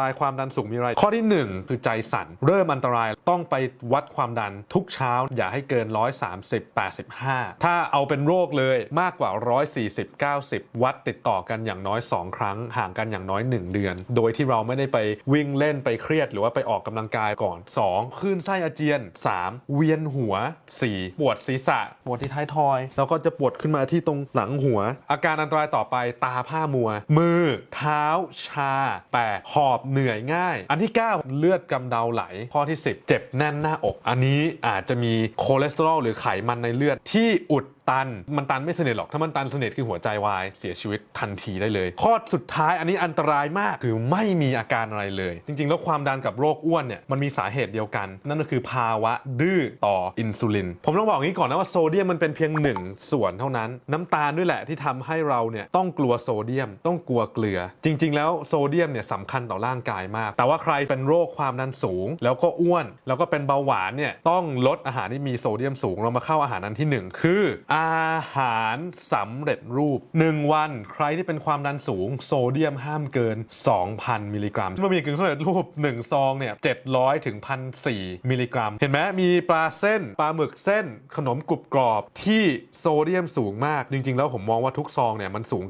ตายความดันสูงมีอะไร ข้อที่ 1 คือใจสั่น เริ่มอันตรายต้องไปวัดความดันทุกเช้า อย่าให้เกิน 130 85 ถ้าเอาเป็นโรคเลยมากกว่า 140 90 วัดติดต่อกันอย่างน้อย 2 ครั้ง ห่างกันอย่างน้อย 1 เดือน โดยที่เราไม่ได้ไปวิ่งเล่นไปเครียด หรือว่าไปออกกำลังกายก่อน 2. คลื่นไส้อาเจียน 3. เวียนหัว 4. ปวดศีรษะ ปวดที่ท้ายทอย แล้วก็จะปวดขึ้นมาที่ตรงหลังหัว อาการอันตรายต่อไปตาผ้ามัว มือ เท้าชาแปะหอบเหนื่อยง่าย อันที่ 9 เลือดกำเดาไหล ข้อที่ 10 เจ็บแน่นหน้าอก อันนี้อาจจะมีคอเลสเตอรอลหรือไขมันในเลือดที่อุด ตัน มันตันไม่สนิทหรอกถ้ามันตันสนิทคือหัวใจวายเสียชีวิตทันทีได้เลยข้อสุดท้ายอันนี้อันตรายมากคือไม่มีอาการอะไรเลย จริง ๆ แล้วความดันกับโรคอ้วนเนี่ยมันมีสาเหตุเดียวกัน นั่นก็คือภาวะดื้อต่ออินซูลิน ผมต้องบอกอย่างนี้ก่อนนะว่าโซเดียมมันเป็นเพียงหนึ่งส่วนเท่านั้น น้ำตาลด้วยแหละที่ทำให้เราเนี่ยต้องกลัวโซเดียม ต้องกลัวเกลือ จริง ๆ แล้วโซเดียมเนี่ยสำคัญต่อร่างกายมาก แต่ว่าใครเป็นโรคความดันสูง แล้วก็อ้วน แล้วก็เป็นเบาหวานเนี่ยต้องลดอาหารที่มีโซเดียมสูงเรามาเข้าอาหารอันที่หนึ่งคืออาหารสำเร็จรูป 1 วัน ใครที่เป็นความดันสูง โซเดียมห้ามเกิน 2,000 มิลลิกรัมบะหมี่กึ่งสำเร็จรูป 1 ซองเนี่ย700ถึง1,004มิลลิกรัม เห็นไหมมีปลาเส้น ปลาหมึกเส้น ขนมกรุบกรอบที่โซเดียมสูงมาก จริง ๆ แล้วผมมองว่าทุกซองเนี่ยมันสูง